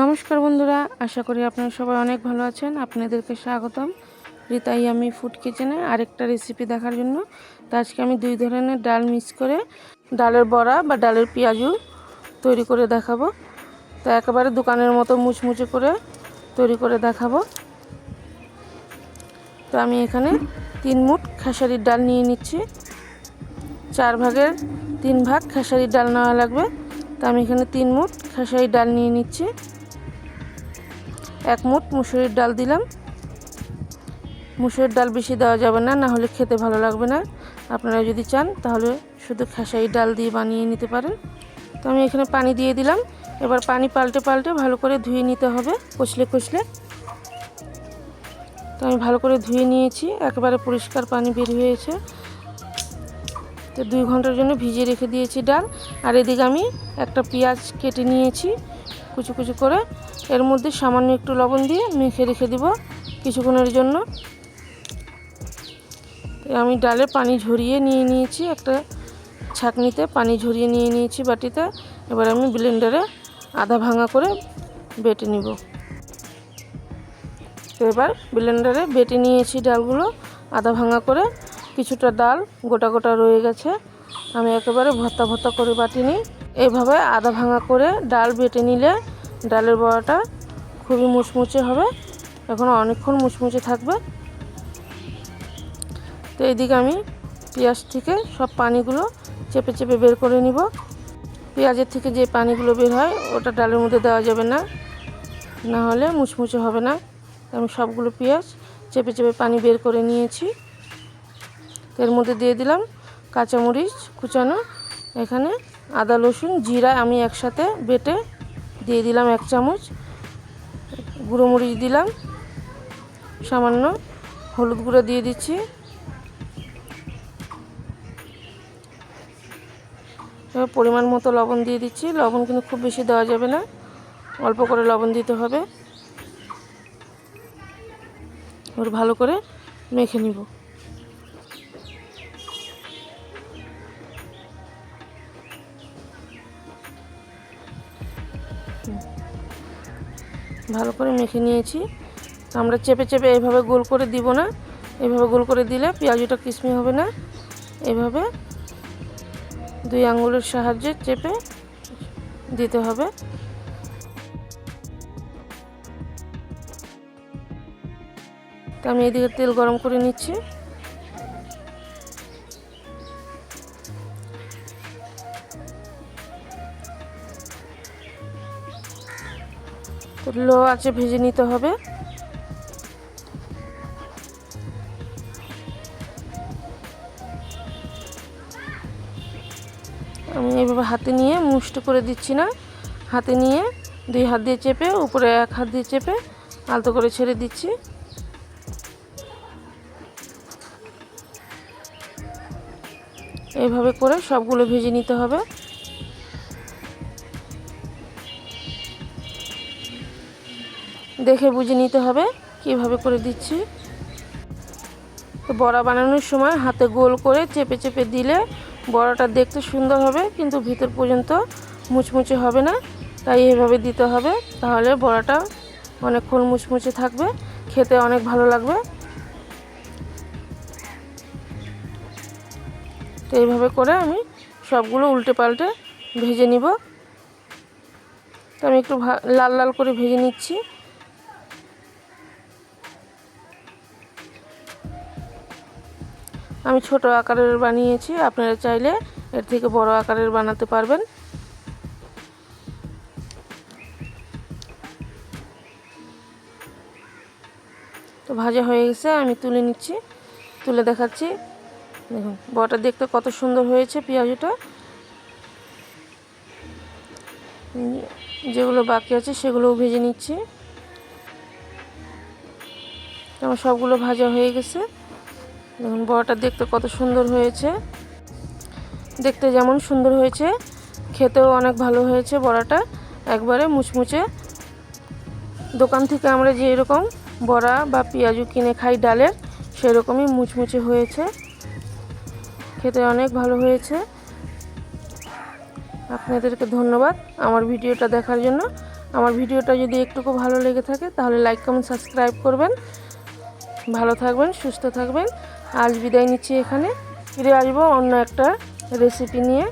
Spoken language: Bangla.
নমস্কার বন্ধুরা, আশা করি আপনারা সবাই অনেক ভালো আছেন। আপনাদেরকে স্বাগতম রিতাই আমি ফুড কিচেনে আরেকটা রেসিপি দেখার জন্য। তো আজকে আমি দুই ধরনের ডাল মিক্স করে ডালের বড়া বা ডালের পেঁয়াজু তৈরি করে দেখাবো। তো একেবারে দোকানের মতো মুচমুচে করে তৈরি করে দেখাবো। তো আমি এখানে তিন মুঠ খেসারির ডাল নিয়ে নিচ্ছি। চার ভাগের তিন ভাগ খেসারির ডাল নেওয়া লাগবে। তো আমি এখানে তিন মুঠ খেসারির ডাল নিয়ে নিচ্ছি। এক মুঠ মুসুরির ডাল দিলাম। মুসুরির ডাল বেশি দেওয়া যাবে না না হলে খেতে ভালো লাগবে না। আপনারা যদি চান, তাহলে শুধু খেসারি ডাল দিয়ে বানিয়ে নিতে পারেন। তো আমি এখানে পানি দিয়ে দিলাম। এবার পানি পাল্টে পাল্টে ভালো করে ধুয়ে নিতে হবে, কষলে কষলে। তো আমি ভালো করে ধুয়ে নিয়েছি, একেবারে পরিষ্কার পানি বের হয়েছে। তো দুই ঘণ্টার জন্য ভিজিয়ে রেখে দিয়েছি ডাল। আর এদিকে আমি একটা পেঁয়াজ কেটে নিয়েছি। কুচু কুচু করে এর মধ্যে সামান্য একটু লবণ দিয়ে মেখে রেখে দিব কিছুক্ষণের জন্য। আমি ডালে পানি ঝরিয়ে নিয়ে নিয়েছি, একটা ছাঁকনিতে পানি ঝরিয়ে নিয়ে নিয়েছি বাটিতে। এবার আমি ব্লেন্ডারে আধা ভাঙা করে বেটে নিব। এবার ব্লেন্ডারে বেটে নিয়েছি ডালগুলো, আধা ভাঙা করে। কিছুটা ডাল গোটা গোটা রয়ে গেছে। আমি একেবারে ভর্তা ভর্তা করে বাটি নিই এইভাবে আধা ভাঙা করে ডাল বেটে নিলে ডালের বড়াটা খুবই মুচমুচে হবে। এখন অনেকক্ষণ মুচমুচে থাকবে। তো এইদিকে আমি পেঁয়াজ থেকে সব পানিগুলো চেপে চেপে বের করে নিব। পেঁয়াজের থেকে যে পানিগুলো বের হয়, ওটা ডালের মধ্যে দেওয়া যাবে না। না হলে মুচমুচে হবে না। আমি সবগুলো পেঁয়াজ চেপে চেপে পানি বের করে নিয়েছি। এর মধ্যে দিয়ে দিলাম কাঁচামরিচ কুচানো। এখানে আদা, রসুন, জিরা আমি একসাথে বেটে দিয়ে দিলাম এক চামচ, গুঁড়ো মরিচ দিলাম, সামান্য হলুদ গুঁড়ো দিয়ে দিচ্ছি। এবার পরিমাণ মতো লবণ দিয়ে দিচ্ছি। লবণ কিন্তু খুব বেশি দেওয়া যাবে না, অল্প করে লবণ দিতে হবে। ওর ভালো করে মেখে নিব। ভালো করে মেখে নিয়েছি। আমরা চেপে চেপে এইভাবে গোল করে দিব না। এভাবে গোল করে দিলে পেঁয়াজটা কিসমি হবে না। এভাবে দুই আঙ্গুলের সাহায্যে চেপে দিতে হবে। তো আমি এদিকে তেল গরম করে নিচ্ছি। লো আছে ভেজে নিতে হবে। আমি এইভাবে হাতে নিয়ে মুষ্ট করে দিচ্ছি না। হাতে নিয়ে দুই হাত দিয়ে চেপে, উপরে এক হাত দিয়ে চেপে আলতো করে ছেড়ে দিচ্ছি। এইভাবে করে সবগুলো ভেজে নিতে হবে। দেখে বুঝে নিতে হবে কীভাবে করে দিচ্ছি। তো বড়া বানানোর সময় হাতে গোল করে চেপে চেপে দিলে বড়াটা দেখতে সুন্দর হবে, কিন্তু ভিতর পর্যন্ত মুচমুচে হবে না। তাই এইভাবে দিতে হবে, তাহলে বড়াটা অনেকক্ষণ মুচমুচে থাকবে, খেতে অনেক ভালো লাগবে। তো এইভাবে করে আমি সবগুলো উল্টে পাল্টে ভেজে নিব। তো আমি একটু লাল লাল করে ভেজে নিচ্ছি। আমি ছোট আকারের বানিয়েছি, আপনারা চাইলে এর থেকে বড় আকারের বানাতে পারবেন। তো ভাজা হয়ে গেছে, আমি তুলে নিচ্ছি, তুলে দেখাচ্ছি। দেখুন বড়াটা দেখতে কত সুন্দর হয়েছে পেঁয়াজটা। যেগুলো বাকি আছে সেগুলোও ভেজে নিচ্ছি। আমার সবগুলো ভাজা হয়ে গেছে। দেখুন, বড়াটা দেখতে কত সুন্দর হয়েছে। দেখতে যেমন সুন্দর হয়েছে, খেতেও অনেক ভালো হয়েছে বড়াটা। একবারে মুচমুচে। দোকান থেকে আমরা যে এরকম বড়া বা পেঁয়াজু কিনে খাই ডালের, সেরকমই মুচমুচে হয়েছে। খেতে অনেক ভালো হয়েছে। আপনাদেরকে ধন্যবাদ আমার ভিডিওটা দেখার জন্য। আমার ভিডিওটা যদি একটুকু ভালো লেগে থাকে, তাহলে লাইক কমেন্ট সাবস্ক্রাইব করবেন। ভালো থাকবেন, সুস্থ থাকবেন। আজ বিদায় নিচ্ছি এখানে। ফিরে আসব অন্য একটা রেসিপি নিয়ে।